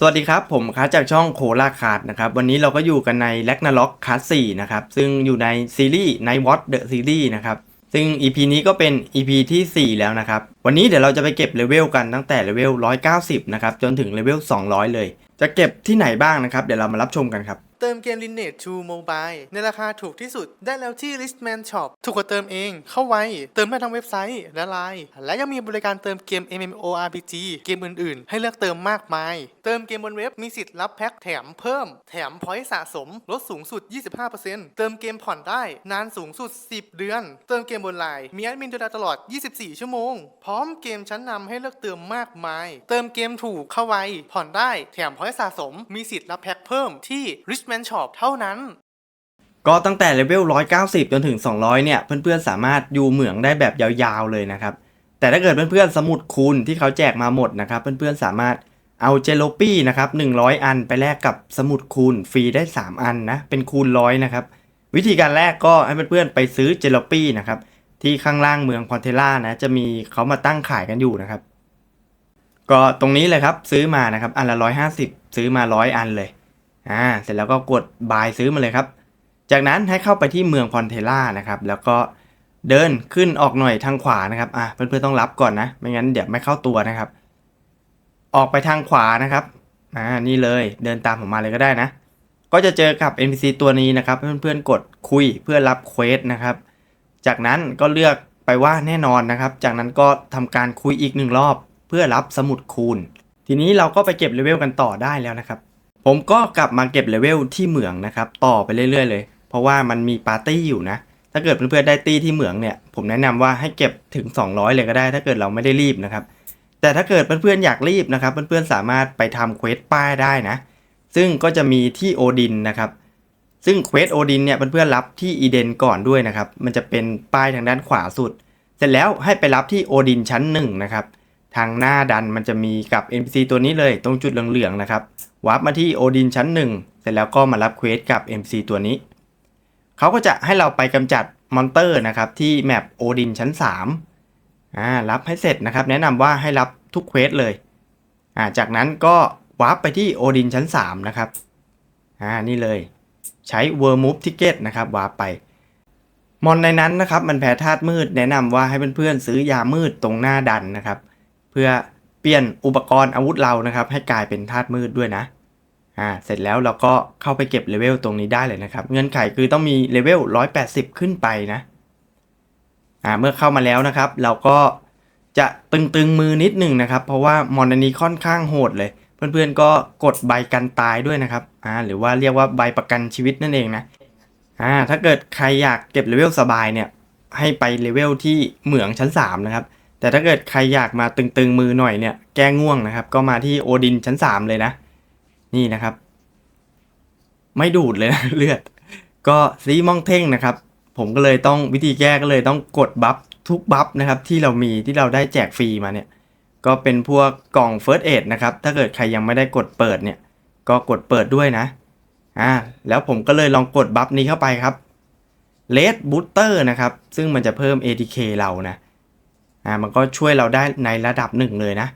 สวัสดีครับ ผมคัสจากช่องโคลาคาร์ดนะครับวันนี้เราก็อยู่กันในแลกนาล็อกคัสสี่นะครับซึ่งอยู่ในซีรีส์ในวอตเดอะซีรีส์นะครับซึ่ง EP นี้ก็เป็น EP ที่ 4 แล้วนะครับ วันนี้เดี๋ยวเราจะไปเก็บเลเวลกันตั้งแต่เลเวล190 นะครับ จนถึงเลเวล200 เลย จะเก็บที่ไหนบ้างนะครับ เดี๋ยวเรามารับชมกันครับ เติมเกม Lineage 2 Mobile ในราคาถูกที่สุดได้แล้วที่ Listman Shop ถูกกว่าเติมเองเข้าไวเติมได้ทั้งเว็บไซต์และไลน์และยังมีบริการเติมเกม MMORPG เกมอื่นๆ ให้เลือกเติมมากมาย เติมเกมบนเว็บมีสิทธิ์รับแพ็คแถมเพิ่ม แถมพอยต์สะสม ลดสูงสุด 25%เติมเกมผ่อนได้นานสูงสุด 10 เดือน เติมเกมบนไลน์มีแอดมินดูแลตลอด 24 ชั่วโมง พร้อมเกมชั้นนำให้เลือกเติมมากมาย เติมเกมถูกเข้าไวผ่อนได้แถมพอยต์สะสม มีสิทธิ์รับแพ็คเพิ่มที่ Richman Shop เท่านั้น ก็ตั้งแต่เลเวล 190 จนถึง 200 เนี่ย เพื่อนๆ สามารถอยู่เหมืองได้แบบยาวๆ เลยนะครับ แต่ถ้าเกิดเพื่อนๆ สมุดคูณที่เขาแจกมาหมดนะครับ เพื่อนๆ สามารถเอาเจโลปี้นะครับ 100 อันไปแลกกับสมุดคูณฟรีได้ 3 อันนะ เป็นคูณร้อยนะครับ วิธีการแรกก็ให้เพื่อนๆ ไปซื้อเจโลปี้นะครับ ที่ข้างล่างเมืองพอนเทล่านะ จะมีเขามาตั้งขายกันอยู่นะครับ ก็ตรงนี้เลยครับ ซื้อมานะครับ อันละ 150 ซื้อมา 100 อันเลย อ่าเสร็จแล้วก็กดบายซื้อมาเลยครับ จากนั้นให้เข้าไปที่เมืองพอนเทล่านะครับแล้วก็เดินขึ้นออกหน่อยทางขวานะครับอะเพื่อนๆต้องรับก่อนนะไม่งั้นเดี๋ยวไม่เข้าตัวนะครับ ออกไปทางขวานะครับอ่านี่เลยเดินตามผมมาเลยก็ได้นะ ก็จะเจอกับ NPC ตัวนี้นะครับ เพื่อนๆกดคุยเพื่อรับเควสนะครับ จากนั้นก็เลือกไปว่าแน่นอนนะครับ จากนั้นก็ทำการคุยอีกหนึ่งรอบ เพื่อรับสมุดคูณ ทีนี้เราก็ไปเก็บเลเวลกันต่อได้แล้วนะครับ ผมก็กลับมาเก็บเลเวลที่เหมืองนะครับ ต่อไปเรื่อยๆเลย เพราะว่ามันมีปาร์ตี้อยู่นะ ถ้าเกิดเพื่อนๆได้ตี้ที่เหมืองเนี่ย ผมแนะนำว่าให้เก็บถึง 200 เลยก็ได้ ถ้าเกิดเราไม่ได้รีบนะครับ แต่ถ้าเกิดเพื่อนๆอยากรีบนะครับ เพื่อนๆสามารถไปทำเควสป้ายได้นะ ซึ่งก็จะมีที่โอดินนะครับซึ่งเควสโอดินเนี่ยเพื่อนๆรับที่อีเดนก่อนด้วยนะครับ มันจะเป็นป้ายทางด้านขวาสุด เสร็จแล้วให้ไปรับที่โอดินชั้นหนึ่งนะครับ ทางหน้าดันมันจะมีกับ NPC ตัวนี้เลยตรงจุดเหลืองๆนะครับวาร์ปมาที่โอดินชั้น 1 เสร็จแล้วก็มารับเควสกับ MC ตัวนี้ เขาก็จะให้เราไปกำจัดมอนเตอร์นะครับที่แมปโอดินชั้น3อ่ารับให้เสร็จนะครับ แนะนำว่าให้รับทุกเควสเลยอ่าจากนั้นก็วาร์ปไปที่โอดินชั้น 3 นะครับอ่านี่เลยใช้ w o r m o v e Ticket นะครับวาร์ปไป มอนในนั้นนะครับ มันแพ้ธาตุมืดแนะนำว่าให้เพื่อนๆซื้อยามืดตรงหน้าดันนะครับ พื่อเปลี่ยนอุปกรณ์อาวุธเรานะครับ ให้กลายเป็นธาตุมืดด้วยนะอ่าเสร็จแล้วเราก็เข้าไปเก็บเลเวลตรงนี้ได้เลยนะครับ เงื่อนไขคือต้องมีเลเวล180 ขึ้นไปนะอ่าเมื่อเข้ามาแล้วนะครับ เราก็จะตึงๆมือนิดหนึ่งนะครับ เพราะว่ามอนอันนี้ค่อนข้างโหดเลย เพื่อนๆก็กดใบกันตายด้วยนะครับอ่าหรือว่าเรียกว่าใบประกันชีวิตนั่นเองนะอ่าถ้าเกิดใครอยากเก็บเลเวลสบายเนี่ยให้ไปเลเวลที่เหมืองชั้น 3 นะครับ แต่ถ้าเกิดใครอยากมาตึงๆมือหน่อยเนี่ยแก้ง่วงนะครับ ก็มาที่โอดินชั้น 3 เลยนะ นี่นะครับ ไม่ดูดเลยนะเลือด ก็ซีมองเท่งนะครับ ผมก็เลยต้องวิธีแก้ก็เลยต้องกดบัฟทุกบัฟนะครับที่เรามีที่เราได้แจกฟรีมาเนี่ย ก็เป็นพวกกล่อง First Aid นะครับ ถ้าเกิดใครยังไม่ได้กดเปิดเนี่ย ก็กดเปิดด้วยนะอ่าแล้วผมก็เลยลองกดบัฟนี้เข้าไปครับ Red Booster นะครับ ซึ่งมันจะเพิ่ม ATK เรานะ อ่ามันก็ช่วยเราได้ในระดับหนึ่งเลยนะ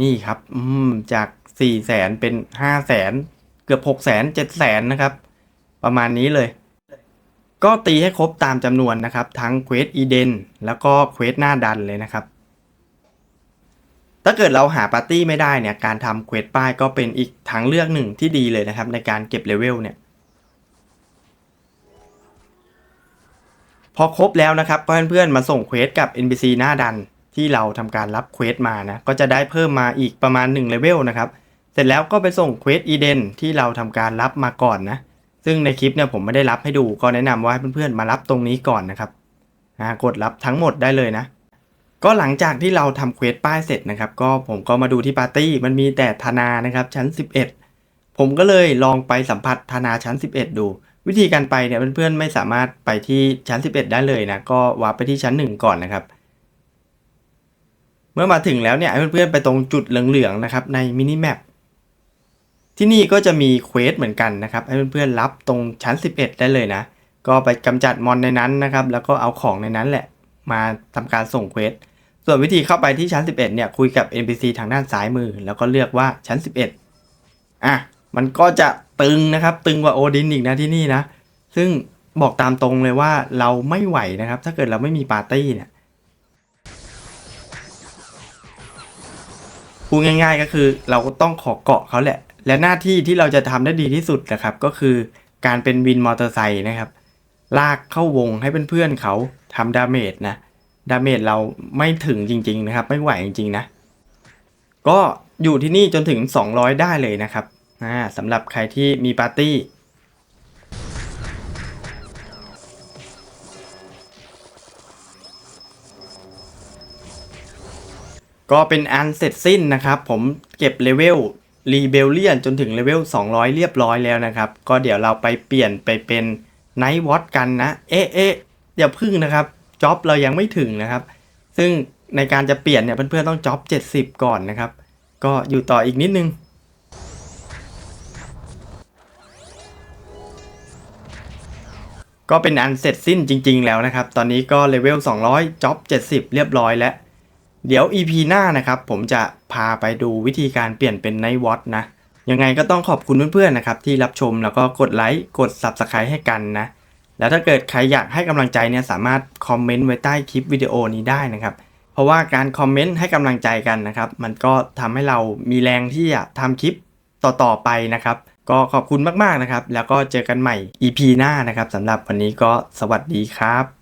นี่ครับอืมจาก4 0 0แสนเป็น 5 0 0แสนเกือบ6 0แสน7 0แสนนะครับ ประมาณนี้เลย ก็ตีให้ครบตามจำนวนนะครับ ทั้งเควสอีเดนแล้วก็เควสหน้าดันเลยนะครับ ถ้าเกิดเราหาปาร์ตี้ไม่ได้เนี่ย การทำเควสป้ายก็เป็นอีกทางเลือกหนึ่งที่ดีเลยนะครับ ในการเก็บเลเวลเนี่ย พอครบแล้วนะครับก็เพื่อนๆมาส่งเควสกับ NPC หน้าดันที่เราทำการรับเควสมานะก็จะได้เพิ่มมาอีกประมาณ1เลเวลนะครับเสร็จแล้วก็ไปส่งเควสอีเดนที่เราทำการรับมาก่อนนะซึ่งในคลิปเนี่ยผมไม่ได้รับให้ดูก็แนะนำว่าให้เพื่อนๆมารับตรงนี้ก่อนนะครับกดรับทั้งหมดได้เลยนะ ก็หลังจากที่เราทำเควสป้ายเสร็จนะครับ ก็ผมก็มาดูที่ปาร์ตี้มันมีแต่ธนานะครับชั้น 11 ผมก็เลยลองไปสัมผัสธนาชั้น 11 ดู วิธีการไปเนี่ยเพื่อนๆไม่สามารถไปที่ชั้น 11 ได้เลยนะก็วาร์ปไปที่ชั้น 1 ก่อนนะครับ เมื่อมาถึงแล้วเนี่ยให้เพื่อนๆไปตรงจุดเหลืองๆนะครับในมินิแมปที่นี่ก็จะมีเควสเหมือนกันนะครับให้เพื่อนๆรับตรงชั้น 11 ได้เลยนะก็ไปกำจัดมอนในนั้นนะครับ แล้วก็เอาของในนั้นแหละ มาทำการส่งเควสส่วนวิธีเข้าไปที่ชั้น 11 เนี่ยคุยกับ NPC ทางด้านซ้ายมือ แล้วก็เลือกว่าชั้น 11 อะมันก็จะ ตึงนะครับ ตึงกว่าโอดินอีกนะที่นี่นะ ซึ่งบอกตามตรงเลยว่าเราไม่ไหวนะครับ ถ้าเกิดเราไม่มีปาร์ตี้เนี่ยพูดง่าย ๆ ก็คือเราก็ต้องขอเกาะเขาแหละ และหน้าที่ที่เราจะทำได้ดีที่สุดนะครับ ก็คือการเป็นวินมอเตอร์ไซค์นะครับ ลากเข้าวงให้เพื่อนๆเขาทำดาเมจนะดาเมจเราไม่ถึงจริง ๆ นะครับ ไม่ไหวจริงๆนะ ก็อยู่ที่นี่จนถึง 200 ได้เลยนะครับ อ่าสำหรับใครที่มีปาร์ตี้ ก็เป็นอันเสร็จสิ้นนะครับ ผมเก็บเลเวลรีเบลเลียนจนถึงเลเวล 200 เรียบร้อยแล้วนะครับ ก็เดี๋ยวเราไปเปลี่ยนไปเป็นไนท์วอตกันนะ เอ๊ะเอ๊ะอย่าพึ่งนะครับจ็อบเรายังไม่ถึงนะครับ ซึ่งในการจะเปลี่ยนเนี่ยเพื่อนๆต้องจ็อบ 70 ก่อนนะครับ ก็อยู่ต่ออีกนิดนึง ก็เป็นอันเสร็จสิ้นจริง ๆ แล้วนะครับ ตอนนี้ก็เลเวล 200จ็อบ70 เรียบร้อยแล้ว เดี๋ยว EP หน้านะครับ ผมจะพาไปดูวิธีการเปลี่ยนเป็นไนท์วอตนะ ยังไงก็ต้องขอบคุณเพื่อนๆนะครับ ที่รับชมแล้วก็กดไลค์กด Subscribe ให้กันนะ แล้วถ้าเกิดใครอยากให้กำลังใจเนี่ยสามารถคอมเมนต์ไว้ใต้คลิปวิดีโอนี้ได้นะครับ เพราะว่าการคอมเมนต์ให้กำลังใจกันนะครับ มันก็ทำให้เรามีแรงที่จะทำคลิปต่อๆไปนะครับ ก็ขอบคุณมากๆนะครับ แล้วก็เจอกันใหม่ EP หน้านะครับสำหรับวันนี้ก็สวัสดีครับ